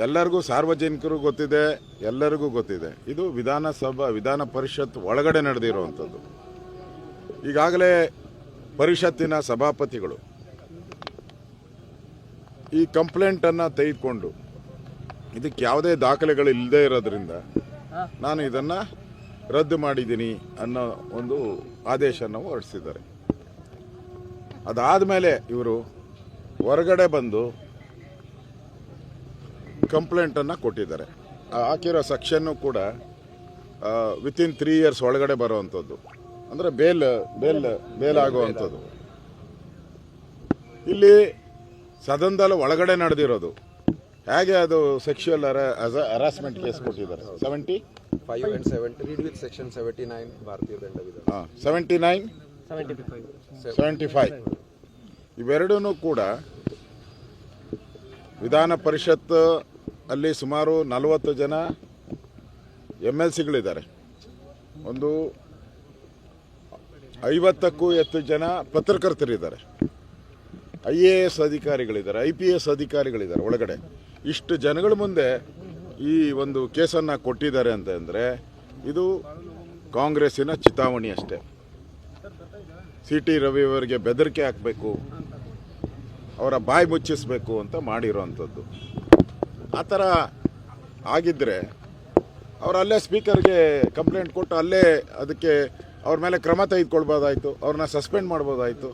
ಎಲ್ಲರಿಗೂ ಸಾರ್ವಜನಿಕರು ಗೊತ್ತಿದೆ, ಎಲ್ಲರಿಗೂ ಗೊತ್ತಿದೆ. ಇದು ವಿಧಾನಸಭಾ, ವಿಧಾನ ಪರಿಷತ್ ಒಳಗಡೆ ನಡೆದಿರುವಂಥದ್ದು. ಈಗಾಗಲೇ ಪರಿಷತ್ತಿನ ಸಭಾಪತಿಗಳು ಈ ಕಂಪ್ಲೇಂಟನ್ನು ತೆಗೆದುಕೊಂಡು ಇದಕ್ಕೆ ಯಾವುದೇ ದಾಖಲೆಗಳು ಇಲ್ಲದೆ ಇರೋದ್ರಿಂದ ನಾನು ಇದನ್ನು ರದ್ದು ಮಾಡಿದ್ದೀನಿ ಅನ್ನೋ ಒಂದು ಆದೇಶನ ಹೊರಡಿಸಿದ್ದಾರೆ. ಅದಾದ ಮೇಲೆ ಇವರು ಹೊರಗಡೆ ಬಂದು ಕಂಪ್ಲೇಂಟನ್ನು ಕೊಟ್ಟಿದ್ದಾರೆ. ಹಾಕಿರೋ ಸೆಕ್ಷನ್ನು ಕೂಡ ವಿತಿನ್ ತ್ರೀ ಇಯರ್ಸ್ ಒಳಗಡೆ ಬರುವಂಥದ್ದು. ಅಂದರೆ ಬೇಲ್ ಬೇಲ್ ಬೇಲ್ ಆಗುವಂಥದ್ದು. ಇಲ್ಲಿ ಸದನದಲ್ಲಿ ಒಳಗಡೆ ನಡೆದಿರೋದು. ಹೇಗೆ ಅದು ಸೆಕ್ಷುವಲ್ ಹರಾಸ್ಮೆಂಟ್ ಕೇಸ್ ಕೊಟ್ಟಿದ್ದಾರೆ seventy five and seventy read with section seventy nine ಭಾರತೀಯ ದಂಡ ವಿಧಾನ. ಹಾಂ ಸೆವೆಂಟಿ ನೈನ್ ಸೆವೆಂಟಿ ಫೈವ್ ಇವೆರಡೂ ಕೂಡ ವಿಧಾನ ಪರಿಷತ್ ಅಲ್ಲಿ ಸುಮಾರು ನಲವತ್ತು ಜನ ಎಂ ಎಲ್ ಸಿಗಳಿದ್ದಾರೆ. ಒಂದು ಐವತ್ತಕ್ಕೂ ಹೆಚ್ಚು ಜನ ಪತ್ರಕರ್ತರಿದ್ದಾರೆ. ಐ ಎ ಎಸ್ ಅಧಿಕಾರಿಗಳಿದ್ದಾರೆ, ಐ ಪಿ ಎಸ್ ಅಧಿಕಾರಿಗಳಿದ್ದಾರೆ ಒಳಗಡೆ. ಇಷ್ಟು ಜನಗಳ ಮುಂದೆ ಈ ಒಂದು ಕೇಸನ್ನು ಕೊಟ್ಟಿದ್ದಾರೆ ಅಂತಂದರೆ ಇದು ಕಾಂಗ್ರೆಸ್ಸಿನ ಚಿತಾವಣಿ ಅಷ್ಟೇ. ಸಿ ಟಿ ರವಿ ಅವರಿಗೆ ಬೆದರಿಕೆ ಹಾಕಬೇಕು, ಅವರ ಬಾಯಿ ಮುಚ್ಚಿಸಬೇಕು ಅಂತ ಮಾಡಿರೋವಂಥದ್ದು ಆ ಥರ ಆಗಿದ್ದರೆ ಅವ್ರು ಅಲ್ಲೇ ಸ್ಪೀಕರ್ಗೆ ಕಂಪ್ಲೇಂಟ್ ಕೊಟ್ಟು ಅಲ್ಲೇ ಅದಕ್ಕೆ ಅವ್ರ ಮೇಲೆ ಕ್ರಮ ತೆಗೆದುಕೊಳ್ಬೋದಾಯಿತು, ಅವ್ರನ್ನ ಸಸ್ಪೆಂಡ್ ಮಾಡ್ಬೋದಾಯಿತು.